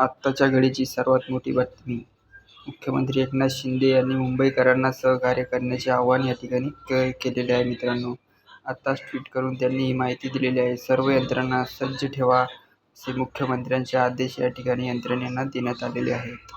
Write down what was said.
आत्ताच्या घडीची सर्वात मोठी बातमी. मुख्यमंत्री एकनाथ शिंदे यांनी मुंबईकरांना सहकार्य करण्याचे आवाहन या ठिकाणी क केलेले आहे मित्रांनो. आत्ताच ट्विट करून त्यांनी ही माहिती दिलेली आहे. सर्व यंत्रणा सज्ज ठेवा असे मुख्यमंत्र्यांचे आदेश या ठिकाणी यंत्रणेला देण्यात आलेले आहेत.